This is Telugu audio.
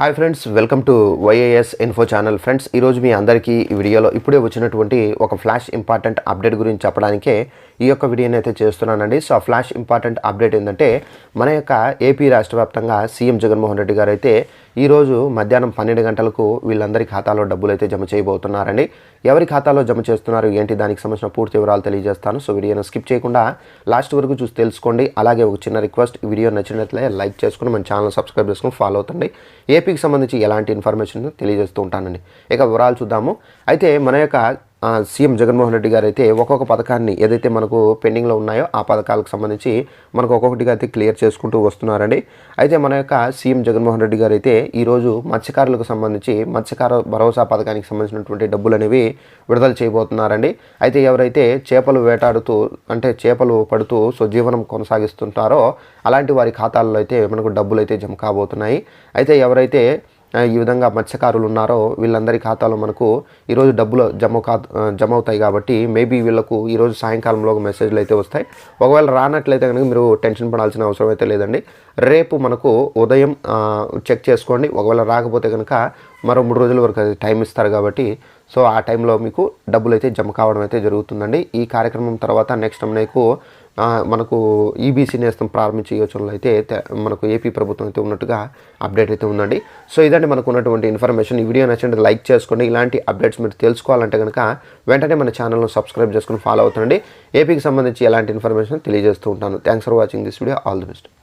Hi friends welcome to YAS info channel friends ఈరోజు మీ అందరికీ ఈ వీడియోలో ఇప్పుడే వచ్చినటువంటి ఒక ఫ్లాష్ ఇంపార్టెంట్ అప్డేట్ గురించి చెప్పడానికే ఈ యొక్క వీడియోని అయితే చేస్తున్నానండి. సో ఆ ఫ్లాష్ ఇంపార్టెంట్ అప్డేట్ ఏంటంటే మన యొక్క ఏపీ రాష్ట్ర వ్యాప్తంగా సీఎం జగన్మోహన్ రెడ్డి గారు అయితే ఈరోజు మధ్యాహ్నం పన్నెండు గంటలకు వీళ్ళందరి ఖాతాలో డబ్బులు అయితే జమ చేయబోతున్నారండి. ఎవరి ఖాతాలో జమ చేస్తున్నారు ఏంటి దానికి సంబంధించిన పూర్తి వివరాలు తెలియజేస్తాను. సో వీడియోని స్కిప్ చేయకుండా లాస్ట్ వరకు చూసి తెలుసుకోండి. అలాగే ఒక చిన్న రిక్వెస్ట్ వీడియో నచ్చినట్లయితే లైక్ చేసుకుని మన ఛానల్ సబ్స్క్రైబ్ చేసుకుని ఫాలో అవుతండి. ఏపీకి సంబంధించి ఎలాంటి ఇన్ఫర్మేషన్ తెలియజేస్తూ ఉంటానండి. ఇక వివరాలు చూద్దాము. అయితే మన యొక్క సీఎం జగన్మోహన్ రెడ్డి గారు అయితే ఒక్కొక్క పథకాన్ని ఏదైతే మనకు పెండింగ్లో ఉన్నాయో ఆ పథకాలకు సంబంధించి మనకు ఒక్కొక్కటిగా అయితే క్లియర్ చేసుకుంటూ వస్తున్నారండి. అయితే మన యొక్క సీఎం జగన్మోహన్ రెడ్డి గారు అయితే ఈరోజు మత్స్యకారులకు సంబంధించి మత్స్యకార భరోసా పథకానికి సంబంధించినటువంటి డబ్బులు అనేవి విడుదల చేయబోతున్నారండి. అయితే ఎవరైతే చేపలు వేటాడుతూ అంటే చేపలు పడుతూ సో జీవనం కొనసాగిస్తుంటారో అలాంటి వారి ఖాతాల్లో అయితే మనకు డబ్బులు అయితే జమ కాబోతున్నాయి. అయితే ఎవరైతే ఈ విధంగా మత్స్యకారులు ఉన్నారో వీళ్ళందరి ఖాతాలో మనకు ఈరోజు డబ్బులు జమ కా జమ అవుతాయి కాబట్టి మేబీ వీళ్ళకు ఈరోజు సాయంకాలంలో ఒక మెసేజ్లు అయితే వస్తాయి. ఒకవేళ రానట్లయితే కనుక మీరు టెన్షన్ పడాల్సిన అవసరం అయితే లేదండి. రేపు మనకు ఉదయం చెక్ చేసుకోండి. ఒకవేళ రాకపోతే కనుక మరో మూడు రోజుల వరకు అది టైం ఇస్తారు కాబట్టి సో ఆ టైంలో మీకు డబ్బులు అయితే జమ కావడం అయితే జరుగుతుందండి. ఈ కార్యక్రమం తర్వాత నెక్స్ట్ మీకు మనకు ఈబీసీ నేస్తం ప్రారంభించే యోచనలో అయితే మనకు ఏపీ ప్రభుత్వం అయితే ఉన్నట్టుగా అప్డేట్ అయితే ఉందండి. సో ఇదండి మనకు ఉన్నటువంటి ఇన్ఫర్మేషన్. ఈ వీడియో నచ్చినట్టు లైక్ చేసుకోండి. ఇలాంటి అప్డేట్స్ మీరు తెలుసుకోవాలంటే కనుక వెంటనే మన ఛానల్ను సబ్స్క్రైబ్ చేసుకుని ఫాలో అవుతుండండి. ఏపీకి సంబంధించి ఎలాంటి ఇన్ఫర్మేషన్ తెలియజేస్తూ ఉంటాను. Thanks for watching this video all the best